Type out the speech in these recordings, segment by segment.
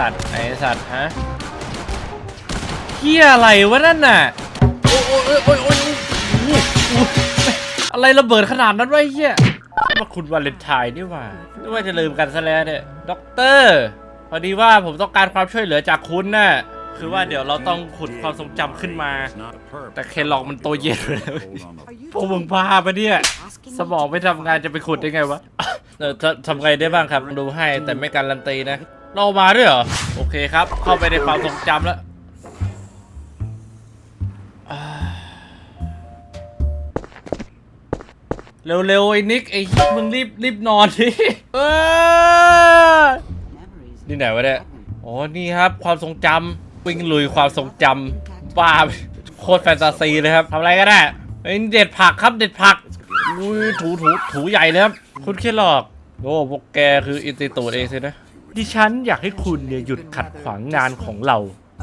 สัตว์ไอสัตว์ฮะเฮียอะไรวะนั่นน่ะโอ้ยโอ้ยโอ้ยโอ้ยโอ้โอ้อะไรระเบิดขนาดนั้นวะเฮียมาคุณวาเลนไทน์นี่ว่านึกว่าจะลืมกันซะแล้วเนี่ยด็อกเตอร์พอดีว่าผมต้องการความช่วยเหลือจากคุณน่ะคือว่าเดี๋ยวเราต้องขุดความทรงจำขึ้นมา แต่เคนลอกมันโตเย็นเลยพวกมึงพาปะเนี่ย สมองไม่ทำงานจะไปขุดได้ไงวะเออทำไงได้บ้างครับ ดูให้แต่ไม่การันตีนะ เรามาด้วยเหรอ โอเคครับ เข้าไปในความทรงจำแล้วอ่าเร็วๆ ไอ้นิก ไอ้มึงรีบรีบนอนดิเออนี่ไหนวะเนี่ยอ๋อนี่ครับความทรงจำวิ่งลุยความทรงจำบ้าไปโคตรแฟนตาซีเลยครับทำอะไรก็ได้เฮ้ยเด็ดผักครับเด็ดผักอุ้ยถูถูถูใหญ่เลยครับ คุณแค่หลอกโอ้พวกแกคืออินติตูดเองสินะ ดิฉันอยากให้คุณเนี่ยหยุดขัดขวางงานของเรา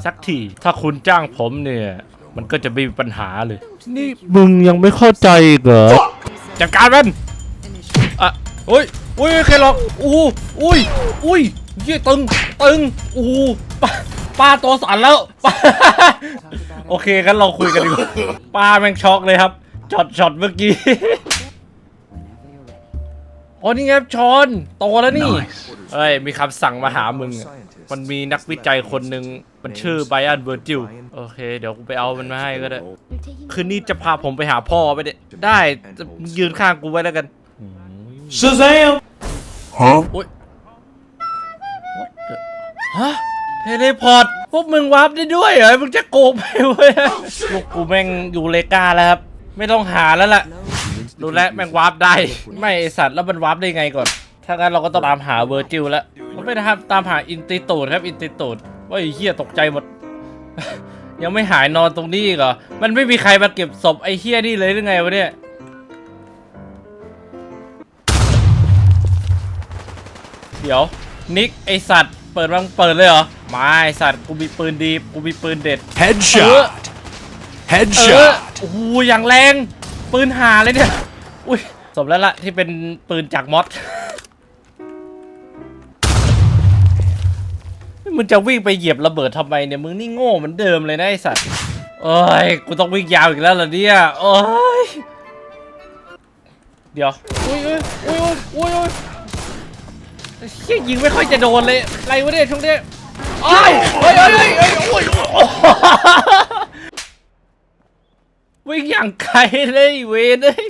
สักที ถ้าคุณจ้างผมเนี่ย มันก็จะไม่มีปัญหาเลย นี่มึงยังไม่เข้าใจอีกเหรอจัดการมัน อะโอ้ยโอ้ยใครหรอกอู้อุ้ยอุ้ยเยี่ยตึง ตึง อู้ป้าป้าตัวสั่นแล้วป้าโอเคกันเราคุยกันดีกว่าป้าแม่งช็อกเลยครับ ช็อตช็อตเมื่อกี้โอ้นี่ไงชอนโตแล้วนี่ เอ้ยมีคำสั่งมาหามึงอะมันมีนักวิจัยคนหนึ่งมันชื่อไบอันเวอร์จิลโอเค เดี๋ยวกูไปเอามันมาให้ก็ได้ คืนนี้จะพาผมไปหาพ่อไปได้ได้จะยืนข้างกูไว้แล้วกัน Shazam! โอ๊ย What the ฮะเทเลพอร์ตพวกมึงวาร์ปได้ด้วยเหรอมึงจะโกงไปเว้ยพวกกูแม่งอยู่เลกาแล้วครับ ไม่ต้องหาแล้วล่ะ รู้แล้วแม่งวาร์ปได้ ไม่ไอสัตว์แล้วมันวาร์ปได้ไงก่อน ถ้างั้นเราก็ต้องตามหาเวอร์จิลแล้วเราไม่ได้ครับตามหาอินติตูดครับอินติตูดว่าไอ้เหี้ยตกใจหมด ยังไม่หายนอนตรงนี้อีกเหรอ มันไม่มีใครมาเก็บศพไอ้เหี้ยนี่เลยหรือไงวะเนี่ย เดี๋ยว นิกไอสัตว์ เปิดวังเปิดเลยเหรอมาไอสัตว์กูมีปืนดีกูมีปืนเด็ด Headshot! เออ Headshot! โอ้โหอย่างแรง ปืนหาเลยเนี่ย อุ้ยสมแล้วล่ะที่เป็นปืนจากมอส มึงจะวิ่งไปเหยียบระเบิดทำไมเนี่ยมึงนี่โง่เหมือนเดิมเลยนะไอสัตว์เอ้ยกูต้องวิ่งยาวอีกแล้วเหรอเนี่ยโอ้ยเดี๋ยวอุ้ยอุ้ยอุ้ยอุ้ยยเฮียยิงไม่ค่อยจะโดนเลยอะไรวะเนี่ยช่วงนี้โอ้ยเฮ้ยเฮ้ยเฮ้ยเฮ้ยโอ้ยโอ้ยวิ่งอย่างไกลเลยเวนเลย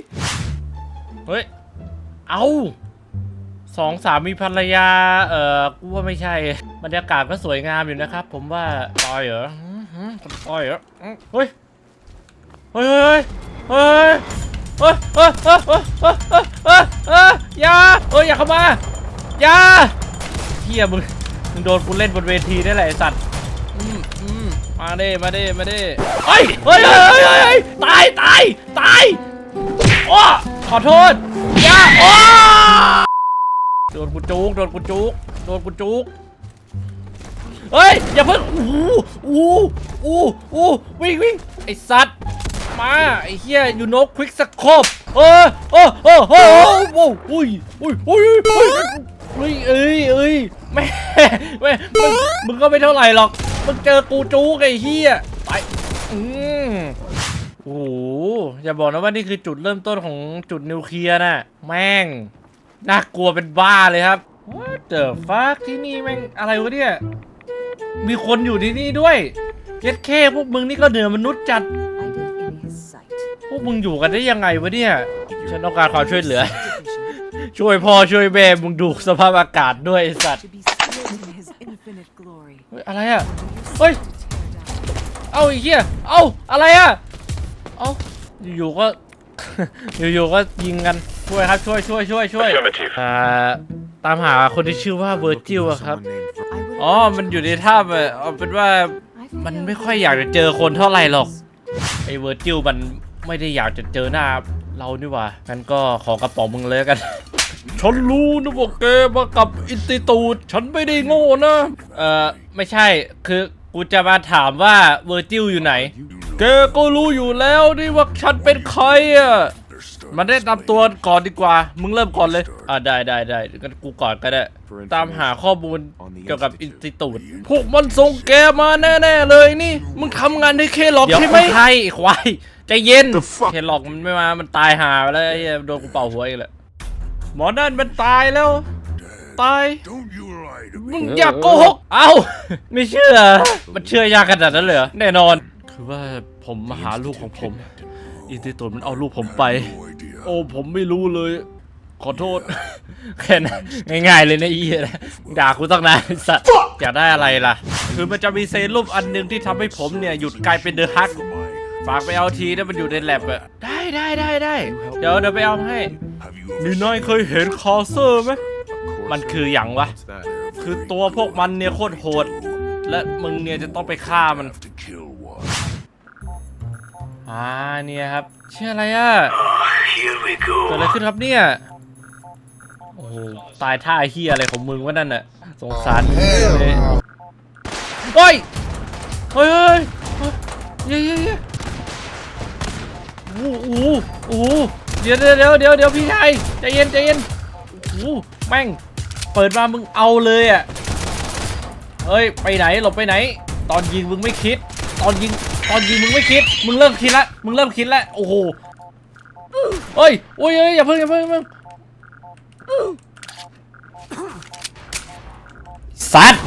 เฮ้ยเอาสองสามีภรรยา เอ่อกูว่าไม่ใช่ บรรยากาศก็สวยงามอยู่นะครับ ผมว่าปอยเหรอหืมหืมปอยเหรออืมเฮ้ยเฮ้ยเฮ้ยเฮ้ยเฮ้ยเฮ้ยเฮ้ยเฮ้ยเฮ้ยเฮ้ยเฮ้ยอย่าเฮ้ยอย่าเข้ามาอย่าเฮียมึงมึงโดนกูเล่นบนเวทีได้แหละไอ้สัตว์อืมอืมมาเด้มาเด้มาเด้เฮ้ยเฮ้ยเฮ้ยเฮ้ยเฮ้ยตายตายตายโอ้ขอโทษอย่าโอ้โดนกูจุกโดนกูจุกโดนกูจุก เฮ้ย อย่าเพิ่งอู้อู้อู้อู้วิ่งวิ่งไอสัตว์ มา ไอเฮียยูโนควิกสโคปเออเออเออเออโอ้อุ้ยอุ้ยอุ้ยอุ้ยอุ้ยเอ้ยเอ้ยแม่แม่มึงมึงก็ไม่เท่าไหร่หรอก มึงเจอกูจูกไอ้เฮียไปอืมโอ้โหอย่าบอกนะว่านี่คือจุดเริ่มต้นของจุดนิวเคลียร์น่ะ แม่ง น่ากลัวเป็นบ้าเลยครับ What the fuck ที่นี่แม่งอะไรวะเนี่ย มีคนอยู่ที่นี่ด้วยเย็ดเคพวกมึงนี่ก็เหนือมนุษย์จัด in his sight. พวกมึงอยู่กันได้ยังไงวะเนี่ย ฉันต้องการความช่วยเหลือ ช่วยพ่อช่วยแม่มึงดูสภาพอากาศด้วยไอ้สัตว์ To be split in his infinite glory. เฮ้ยอะไรอะ เฮ้ย เอาไอ้เหี้ย เอาอะไรอะ เอาอยู่ๆก็ อยู่ๆก็ยิงกัน ช่วยครับช่วยช่วยช่วยช่วยอ่าตามหาคนที่ชื่อว่าเวอร์จิลอะครับ I would อ๋อ มันอยู่ในถ้ำอะเอาเป็นว่ามันไม่ค่อยอยากจะเจอคนเท่าไหร่หรอก ไอ้เวอร์จิลมันไม่ได้อยากจะเจอหน้าเรานี่หว่า งั้นก็ขอกระป๋องมึงเลยละกัน ฉันรู้นะว่าแกมากับอินติตูดฉันไม่ได้โง่นะ เอ่อ ไม่ใช่ คือกูจะมาถามว่าเวอร์จิลอยู่ไหน แกก็รู้อยู่แล้วนี่ว่าฉันเป็นใครอะ มันได้นำตัวก่อนดีกว่า มึงเริ่มก่อนเลย อ่าได้ได้ได้กันกูก่อนก็ได้ ตามหาข้อมูลเกี่ยวกับอินสติตูดพวกมันส่งแกมาแน่ๆเลยนี่ มึงทำงานในเคหลอกใช่ไหมใช่ควายใจเย็น The fuck? เคหลอกมันไม่มา มันตายหาไปแล้วไอ้เหี้ยโดนกูเป่าหัวอีกแล้วหมอนั่นมันตายแล้ว ตาย Don't you lie to มึ me. งอย่าโกหก เอ้า ไม่เชื่อ มันเชื่อยากขนาดนั้นเลยเหรอแน่นอน คือว่าผมมาหาลูกของผม อินติตูดมันเอาลูกผมไป No idea. โอ้ผมไม่รู้เลย ขอโทษ แค่นั้นง่ายๆเลยนะอีนะด่ากูตั้งนานไอ้สัตว์อยากได้อะไรล่ะ คือมันจะมีเซรุ่มอันหนึ่งที่ทำให้ผมเนี่ย หยุดกลายเป็นเดอะฮักฝากไปเอาทีถ้ามันอยู่ในแลบอะได้ได้ได้ได้เดี๋ยวเดี๋ยวไปเอาให้ Have you นี่นายเคยเห็นคอเซอร์ไหม มันคืออย่างวะ What's that? คือตัวพวกมันเนี่ยโคตรโหด และมึงเนี่ยจะต้องไปฆ่ามัน อ่าเนี่ยครับชื่ออะไรอะ Here we เกิด go. อะไรขึ้นครับเนี่ย โอ้โหตายท่าเฮียอะไรของมึงวะนั่นน่ะสงสารมึงเลยเฮ้ยเฮ้ยเฮ้ยเฮ้ยเย้เย้เย้โอ้โหโอ้โหเดี๋ยวเดี๋ยวเดี๋ยวเดี๋ยวเดี๋ยวพี่ชายใจเย็นใจเย็นโอ้โหแม่งเปิดมามึงเอาเลยอะเฮ้ยไปไหนหลบไปไหน ตอนยิงมึงไม่คิด ตอนยิง ตอนยิงมึงไม่คิด มึงเริ่มคิดละ มึงเริ่มคิดละโอ้โหเฮ้ยโอ้ยเอ้ยอย่าเพิ่งอย่าเพิ่งอย่าเพิ่งสัตว์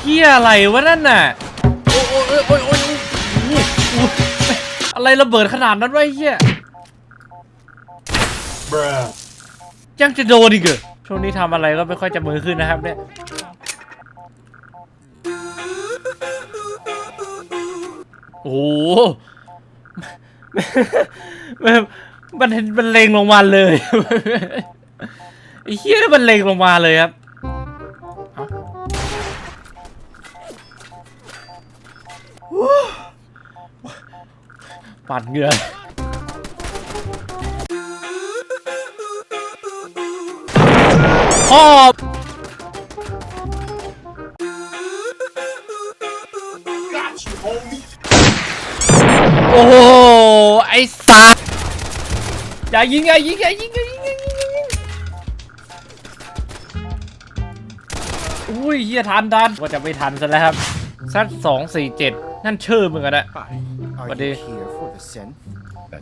เฮียอะไรวะนั่นน่ะ โอ้ยโอ้ยโอ้ยโอ้ยโอ้ยโอ้ยโอ้ยอะไรระเบิดขนาดนั้นวะไอ้เฮีย Bruh. ยังจะโดนอีกเหรอ ช่วงนี้ทำอะไรก็ไม่ค่อยจะมือขึ้นนะครับ เนี่ย โอ้โหมันมันมันเลงลงมาเลยไอ้เฮียนี่มันเลงลงมาเลยครับเอ้าปัดเหงื่อ พ่อโอ้โห ไอ้สัตว์อย่ายิงอย่ายิงอย่ายิงอย่ายิงอย่ายิงอย่ายิงอุ้ยเฮียทันทันก็จะไม่ทันซะแล้วครับซัดสองสี่เจ็ดนั่นชื่อมึงอะนะ Are What you do- here for the sin?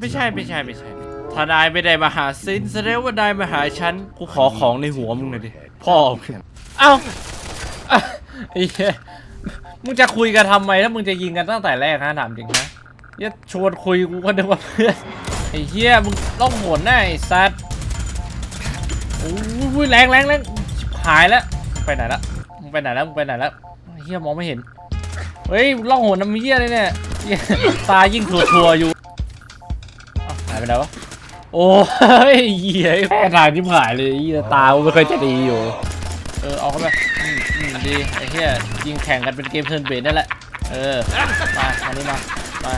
ไม่ใช่ไม่ใช่ไม่ใช่ ถ้านายไม่ได้มาหาซินแสดงว่านายมาหาฉันกูขอของในหัวมึงหน่อยดิพ่อเอ้าไอ้เหี้ยมึงจะคุยกันทำไมถ้ามึงจะยิงกันตั้งแต่แรกนะถามจริงนะอย่าชวนคุยกูก็นึกว่าเพื่อนไอ้เหี้ยมึงต้องโหนแน่ไอ้สัตว์โอ้ยแรงแรงแรงชิบหายแล้วไปไหนละมึงไปไหนแล้วมึงไปไหนแล้วไอ้เหี้ยมองไม่เห็น เฮ้ยล่องหนน้ำเหี้ยเลยเนี่ยตายิ่งทัวทัวๆอยู่หายไปไหนวะ โอ้ยเหี้ยแค่ทางที่หายเลยเหี้ยตากูไม่ค่อยจะดีอยู่ เออเอาเข้าไปอืมอืมดีไอ้เหี้ยยิงแข่งกันเป็นเกมเทิร์นเบสนั่นแหละ เออ มาอันนี้มา มา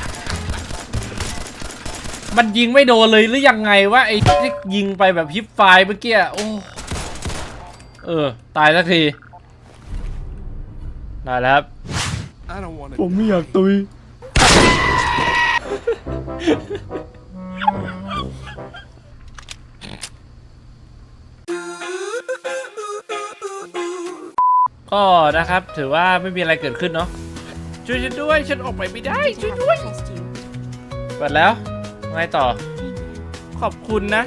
มันยิงไม่โดนเลยหรือยังไงวะไอ้ที่ยิงไปแบบฮิปไฟล์เมื่อกี้อะโอ้ เออ ตายสักที ได้แล้วครับ I don't want ผมไม่อยากตุย ก็นะครับ ถือว่าไม่มีอะไรเกิดขึ้นเนาะช่วยฉันด้วย ฉันออกไปไม่ได้ช่วยด้วย เปิดแล้วไงต่อ ขอบคุณนะ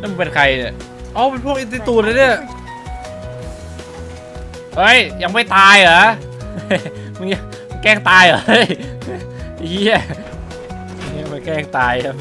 นั่นมึงเป็นใครเนี่ยอ๋อเป็นพวกอินสติตูดเลยเนี่ยเฮ้ย ยังไม่ตายเหรอ มึงยังแกล้งตายเหรอเฮ้ยเฮีย แกล้งตายครับ